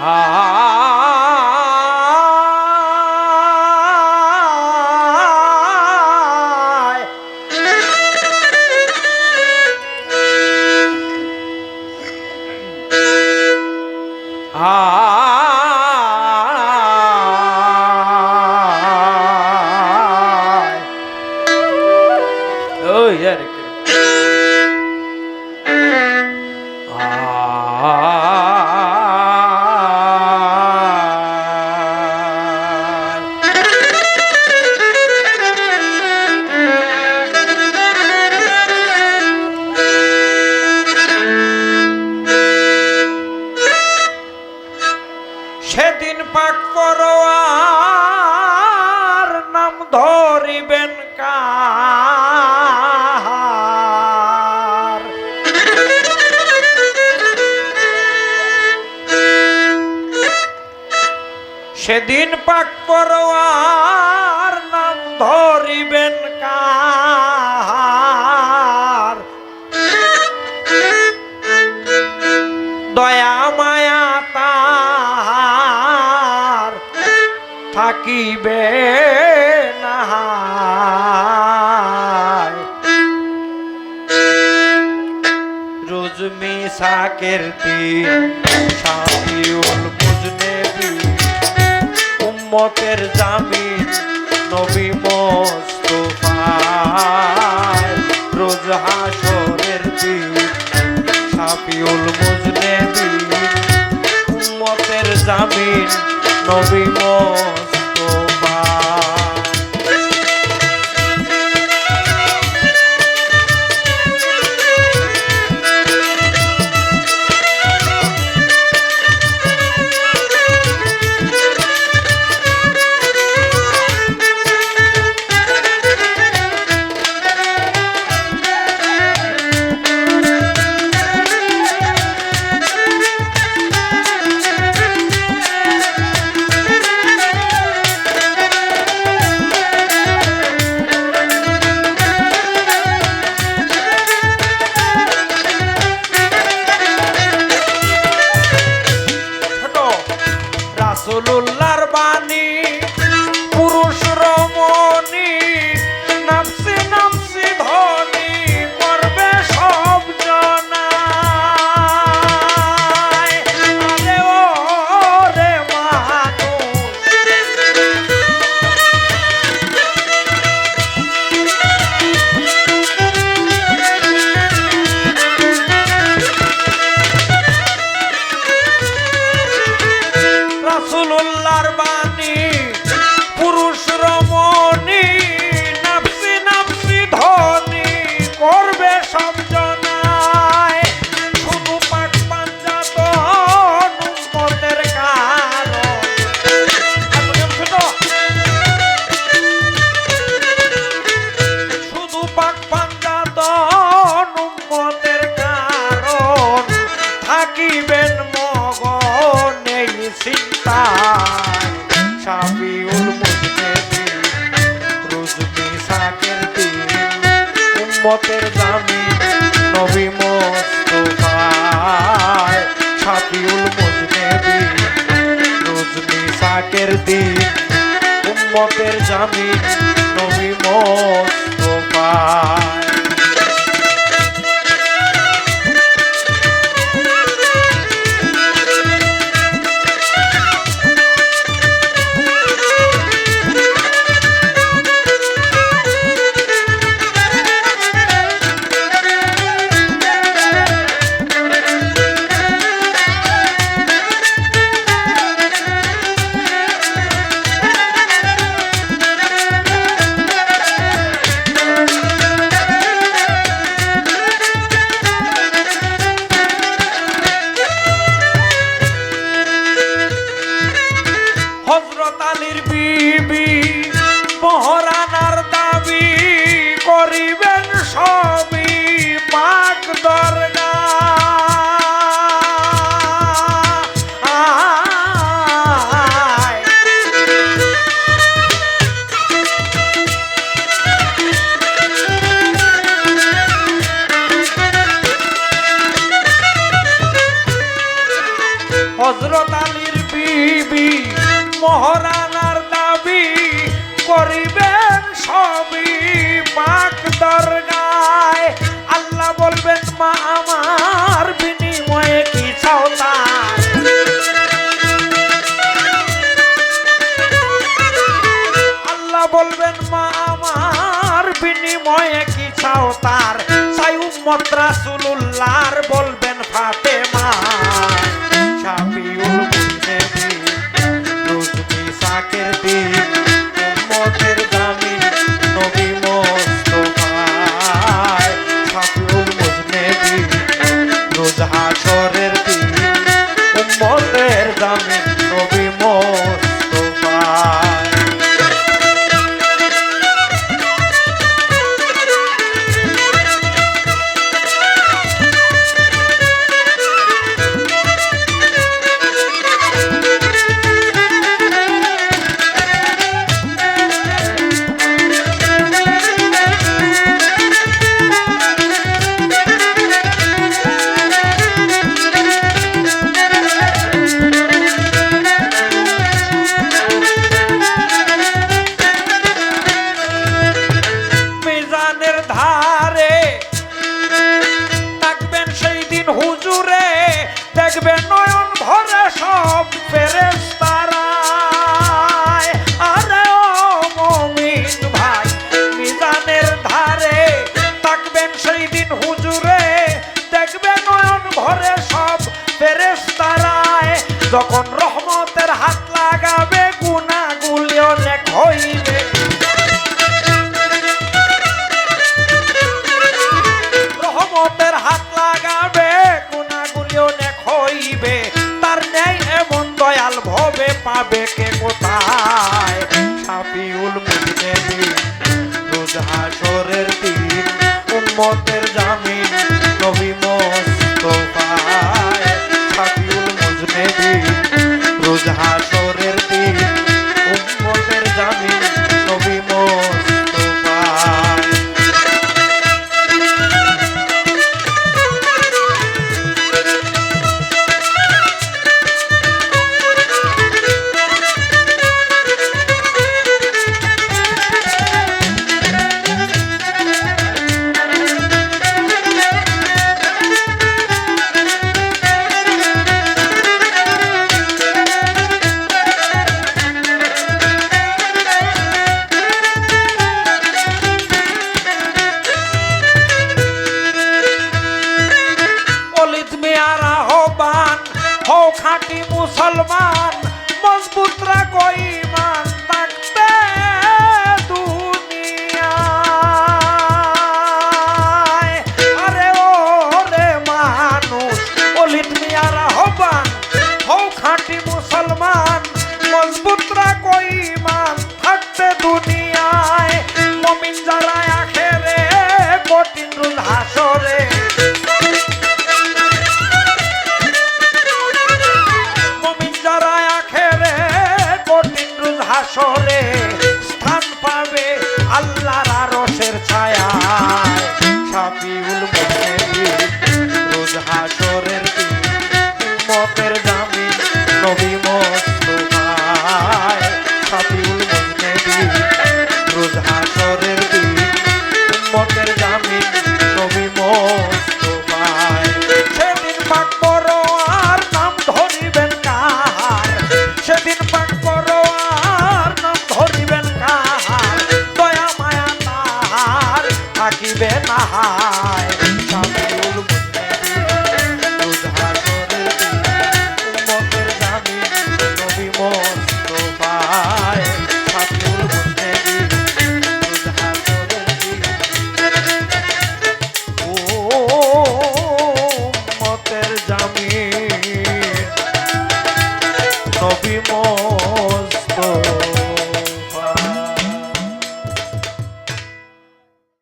Ah সেদিন পাক পরোয়ার নাম ধরিবেন কার দয়া মায়া তার থাকিবে কীর্তি সাদিউল বুজনেবি উম্মতের জামিন নবী মোস্তফায় রোজ হাসরের দিন সাফিউল বুজনেবি উম্মতের জামিন নবী মোস্তফা। রসুল্লাহর বা পথের দামি নবী মোহাম্মদ রাসুলুল্লাহর বলবেন ফাতেমা মা মুজতেফি রুজবি সাকের দিন উম্মতের দামি নবী মোস্তফা হাসর como te নবী মোস্তফায় সাফিউল মুজনেবি রোজ হাসরের দিন উম্মতের জামিন নবী মোস্তফায় সেদিন পাক করো আর নাম ধরিবেন কার সেদিন পাক করো আর নাম ধরিবেন কার দয়া মায়া তার থাকিবে না